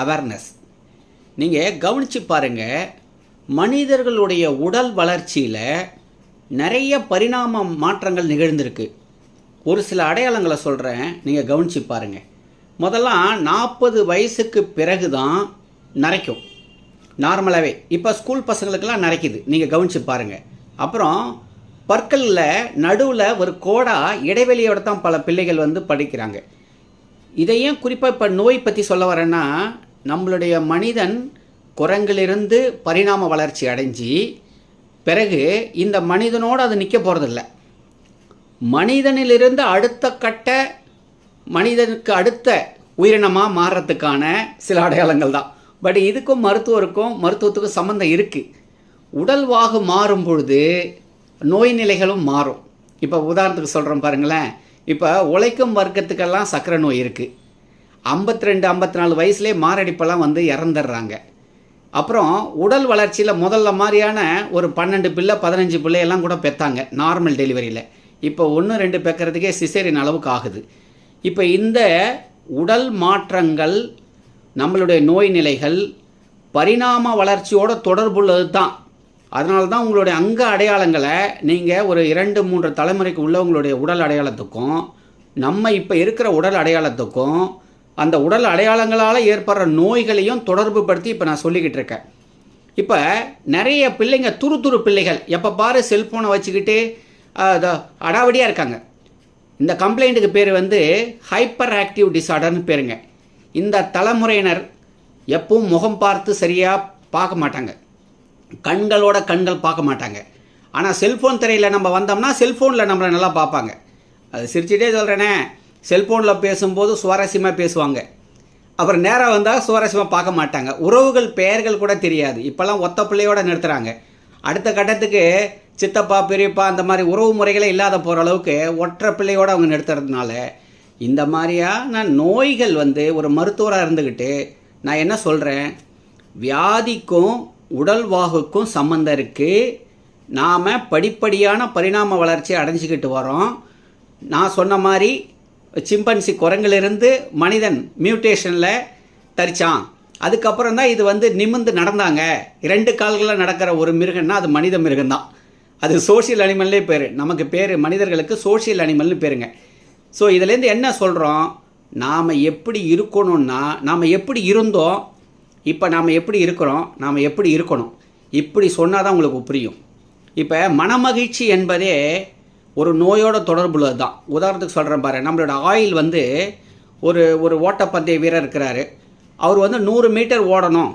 Awareness நீங்கள் கவனித்து பாருங்கள் மனிதர்களுடைய உடல் வளர்ச்சியில் நிறைய பரிணாம மாற்றங்கள் நிகழ்ந்திருக்கு. ஒரு சில அடையாளங்களை சொல்கிறேன் நீங்கள் கவனித்து பாருங்கள் முதல்லாம் நாற்பது வயசுக்கு பிறகு தான் நரைக்கும் நார்மலாகவே இப்போ ஸ்கூல் பசங்களுக்கெல்லாம் நரைக்குது. நீங்கள் கவனித்து பாருங்கள் அப்புறம் பற்களில் நடுவில் ஒரு கோடா இடைவெளியோட தான் பல பிள்ளைகள் வந்து படிக்கிறாங்க. இதையும் குறிப்பாக இப்போ நோய் பற்றி சொல்ல வரேன்னா நம்மளுடைய மனிதன் குரங்கிலிருந்து பரிணாம வளர்ச்சி அடைஞ்சு பிறகு இந்த மனிதனோடு அது நிற்க போகிறதில்ல மனிதனிலிருந்து அடுத்த கட்ட மனிதனுக்கு அடுத்த உயிரினமாக மாறுறதுக்கான சில அடையாளங்கள் தான். பட் இதுக்கும் மருத்துவருக்கும் மருத்துவத்துக்கும் சம்மந்தம் இருக்குது உடல் வாகு மாறும் பொழுது நோய் நிலைகளும் மாறும். இப்போ உதாரணத்துக்கு சொல்கிறோம் பாருங்களேன். இப்போ உழைக்கும் வர்க்கத்துக்கெல்லாம் சர்க்கரை நோய் இருக்குது ஐம்பத்தி ரெண்டு ஐம்பத்தி நாலு வயசுலேயே மாரடைப்பெல்லாம் வந்து இறந்துடுறாங்க. அப்புறம் உடல் வளர்ச்சியில் முதல்ல மாதிரியான ஒரு பன்னெண்டு பிள்ளை பதினஞ்சு பிள்ளையெல்லாம் கூட பெற்றாங்க நார்மல் டெலிவரியில் இப்போ ஒன்று ரெண்டு பெக்கிறதுக்கே சிசேரின் அளவுக்கு ஆகுது. இப்போ இந்த உடல் மாற்றங்கள் நம்மளுடைய நோய் நிலைகள் பரிணாம வளர்ச்சியோட தொடர்புள்ளது தான் அதனால தான் உங்களுடைய அங்க அடையாளங்களை நீங்கள் ஒரு இரண்டு மூன்று தலைமுறைக்கு உள்ளவங்களுடைய உடல் அடையாளத்துக்கும் நம்ம இப்போ இருக்கிற உடல் அடையாளத்துக்கும் அந்த உடல் அடையாளங்களால் ஏற்படுற நோய்களையும் தொடர்பு படுத்தி இப்போ நான் சொல்லிக்கிட்டு இருக்கேன். இப்போ நிறைய பிள்ளைங்க துரு துரு பிள்ளைகள் எப்போ பாரு செல்ஃபோனை வச்சுக்கிட்டு அடாவடியாக இருக்காங்க. இந்த கம்ப்ளைண்ட்டுக்கு பேர் வந்து ஹைப்பர் ஆக்டிவ் டிசார்டர்னு பேருங்க. இந்த தலைமுறையினர் எப்பவும் முகம் பார்த்து சரியாக பார்க்க மாட்டாங்க. கண்களோட கண்கள் பார்க்க மாட்டாங்க. ஆனால் செல்ஃபோன் திரையில் நம்ம வந்தோம்னா செல்ஃபோனில் நம்மளை நல்லா பார்ப்பாங்க. அது சிரிச்சுட்டே சொல்கிறேனே செல்ஃபோனில் பேசும்போது சுவாரஸ்யமாக பேசுவாங்க. அப்புறம் நேராக வந்தால் சுவாரஸ்யமாக பார்க்க மாட்டாங்க. உறவுகள் பெயர்கள் கூட தெரியாது. இப்போல்லாம் ஒத்த பிள்ளையோடு நிறுத்துகிறாங்க அடுத்த கட்டத்துக்கு சித்தப்பா பெரியப்பா அந்த மாதிரி உறவு முறைகளே இல்லாத போகிற அளவுக்கு ஒற்றை பிள்ளையோடு அவங்க நிறுத்துறதுனால இந்த மாதிரியான நோய்கள் வந்து ஒரு மருத்துவராக இருந்துக்கிட்டு நான் என்ன சொல்கிறேன் வியாதிக்கும் உடல் வாகுக்கும் சம்மந்தம் இருக்குது நாம் படிப்படியான பரிணாம வளர்ச்சி அடைஞ்சிக்கிட்டு வரோம். நான் சொன்ன மாதிரி சிம்பன்சி குரங்கிலிருந்து மனிதன் மியூட்டேஷனில் தரிச்சான். அதுக்கப்புறம் தான் இது வந்து நிமிந்து நடந்தாங்க. இரண்டு கால்களில் நடக்கிற ஒரு மிருகன்னா அது மனித மிருகம்தான். அது சோஷியல் அனிமல்லே பேர். நமக்கு பேர் மனிதர்களுக்கு சோஷியல் அனிமல்னு பேருங்க. ஸோ இதுலேருந்து என்ன சொல்கிறோம் நாம் எப்படி இருக்கணும்னா நாம் எப்படி இருந்தோம்? இப்போ நாம் எப்படி இருக்கிறோம்? நாம் எப்படி இருக்கணும்? இப்படி சொன்னால் தான் உங்களுக்கு புரியும். இப்போ மனமகிழ்ச்சி என்பதே ஒரு நோயோட தொடர்புள்ளது தான் உதாரணத்துக்கு சொல்கிறேன் பாரு நம்மளோட ஆயில் வந்து ஒரு ஒரு ஓட்டப்பந்தய வீரர் இருக்கிறாரு. அவர் வந்து நூறு மீட்டர் ஓடணும்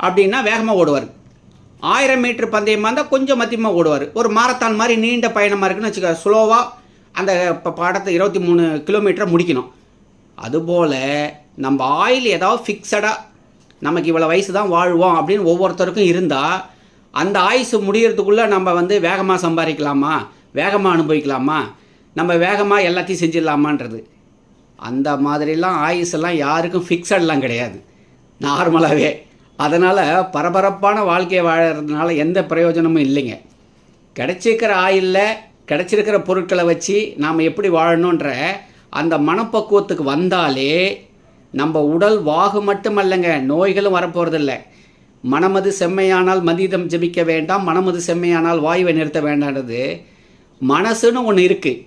அப்படின்னா வேகமாக ஓடுவார். ஆயிரம் மீட்டர் பந்தயமாக இருந்தால் கொஞ்சம் மத்தியமாக ஓடுவார். ஒரு மாரத்தான் மாதிரி நீண்ட பயணமாக இருக்குன்னு வச்சுக்க ஸ்லோவாக அந்த இப்போ படத்தை இருபத்தி மூணு கிலோமீட்டரை முடிக்கணும். அதுபோல் நம்ம ஆயில் ஏதாவது ஃபிக்ஸடாக நமக்கு இவ்வளோ வயசு தான் வாழ்வோம் அப்படின்னு ஒவ்வொருத்தருக்கும் இருந்தால் அந்த ஆயுசு முடியறதுக்குள்ளே நம்ம வந்து வேகமாக சம்பாதிக்கலாமா? வேகமாக அனுபவிக்கலாமா? நம்ம வேகமாக எல்லாத்தையும் செஞ்சிடலாமான்றது. அந்த மாதிரிலாம் ஆயுசெல்லாம் யாருக்கும் ஃபிக்ஸட்லாம் கிடையாது. நார்மலாகவே அதனால் பரபரப்பான வாழ்க்கையை வாழறதுனால எந்த பிரயோஜனமும் இல்லைங்க. கிடச்சிருக்கிற ஆயிலில் கிடச்சிருக்கிற பொருட்களை வச்சு நாம் எப்படி வாழணுன்ற அந்த மனப்பக்குவத்துக்கு வந்தாலே நம்ம உடல் வாகு மட்டுமல்லங்க நோய்களும் வரப்போகிறதில்ல மனமது செம்மையானால் மதிதம் ஜபிக்க வேண்டாம் மனமது செம்மையானால் வாயுவை நிறுத்த வேண்டான்றது மனசுன்னு ஒன்று இருக்குது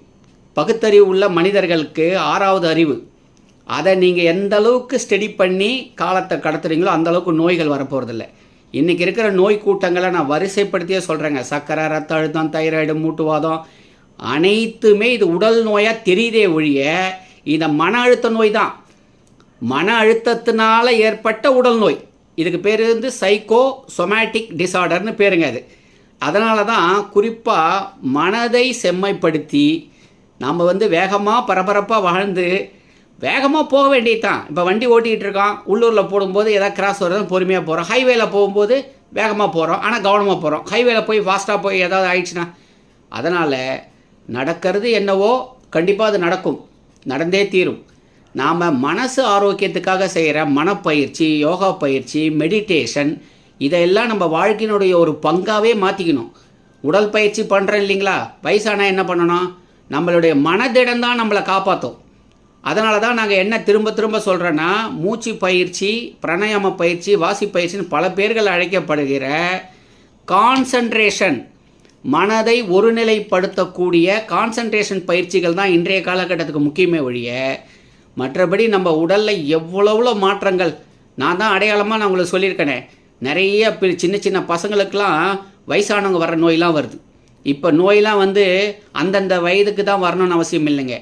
பகுத்தறிவு உள்ள மனிதர்களுக்கு ஆறாவது அறிவு. அதை நீங்கள் எந்த அளவுக்கு ஸ்டடி பண்ணி காலத்தை கடத்துறீங்களோ அந்த அளவுக்கு நோய்கள் வரப்போகிறதில்ல இன்றைக்கி இருக்கிற நோய் கூட்டங்களை நான் வரிசைப்படுத்தியே சொல்கிறேங்க சர்க்கரை ரத்த அழுத்தம் தைராய்டு மூட்டுவாதம் அனைத்துமே இது உடல் நோயாக தெரியுதே ஒழிய இந்த மன அழுத்த நோய் தான். மன அழுத்தத்தினால ஏற்பட்ட உடல் நோய். இதுக்கு பேர் வந்து சைக்கோ சொமேட்டிக் டிசார்டர்னு பேருங்க அது. அதனால தான் குறிப்பாக மனதை செம்மைப்படுத்தி நம்ம வந்து வேகமாக பரபரப்பாக வாழ்ந்து வேகமாக போக வேண்டியது தான் இப்போ வண்டி ஓட்டிகிட்டு இருக்கான் உள்ளூரில் போடும்போது ஏதாவது கிராஸ் வருதுன்னு பொறுமையாக போகிறோம் ஹைவேல போகும்போது வேகமாக போகிறோம் ஆனால் கவனமாக போகிறோம் ஹைவேல போய் ஃபாஸ்ட்டாக போய் ஏதாவது ஆயிடுச்சுன்னா அதனால் நடக்கிறது என்னவோ கண்டிப்பாக அது நடக்கும். நடந்தே தீரும். நாம் மனசு ஆரோக்கியத்துக்காக செய்கிற மனப்பயிற்சி யோகா பயிற்சி மெடிடேஷன் இதையெல்லாம் நம்ம வாழ்க்கையினுடைய ஒரு பங்காகவே மாற்றிக்கணும் உடல் பயிற்சி பண்ணுறேன் இல்லைங்களா? வயசானால் என்ன பண்ணணும்? நம்மளுடைய மனதிடம் தான் நம்மளை காப்பாற்றும் அதனால தான் நாங்கள் என்ன திரும்ப திரும்ப சொல்கிறோன்னா மூச்சு பயிற்சி பிரணயாம பயிற்சி வாசி பயிற்சின்னு பல பேர்கள் அழைக்கப்படுகிற கான்சன்ட்ரேஷன் மனதை ஒருநிலைப்படுத்தக்கூடிய கான்சன்ட்ரேஷன் பயிற்சிகள் தான் இன்றைய காலகட்டத்துக்கு முக்கியமே ஒழிய மற்றபடி நம்ம உடலில் எவ்வளோ மாற்றங்கள். நான் தான் அடையாளமாக நான் உங்களுக்கு சொல்லியிருக்கேனே. நிறைய பி- சின்ன சின்ன பசங்களுக்கெலாம் வயசானவங்க வர நோயெலாம் வருது. இப்போ நோயெலாம் வந்து அந்தந்த வயதுக்கு தான் வரணும்னு அவசியம் இல்லைங்க.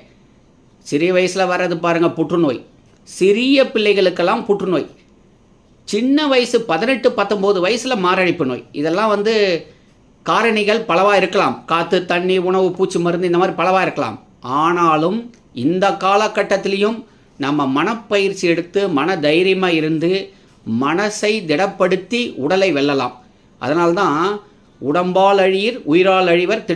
சிறிய வயசில் வர்றது பாருங்கள் புற்றுநோய். சிறிய பிள்ளைகளுக்கெல்லாம் புற்றுநோய். சின்ன வயசு பதினெட்டு பத்தொம்போது வயசில் மாரடைப்பு நோய். இதெல்லாம் வந்து காரணிகள் பலவாக இருக்கலாம். காற்று தண்ணி உணவு பூச்சி மருந்து இந்த மாதிரி பலவாக இருக்கலாம். ஆனாலும் இந்த காலகட்டத்திலையும் நம்ம மனப்பயிற்சி எடுத்து மன தைரியமாக இருந்து மனசை திடப்படுத்தி உடலை வெல்லலாம். அதனால்தான் உடம்பால் அழியீர் உயிரால் அழிவர்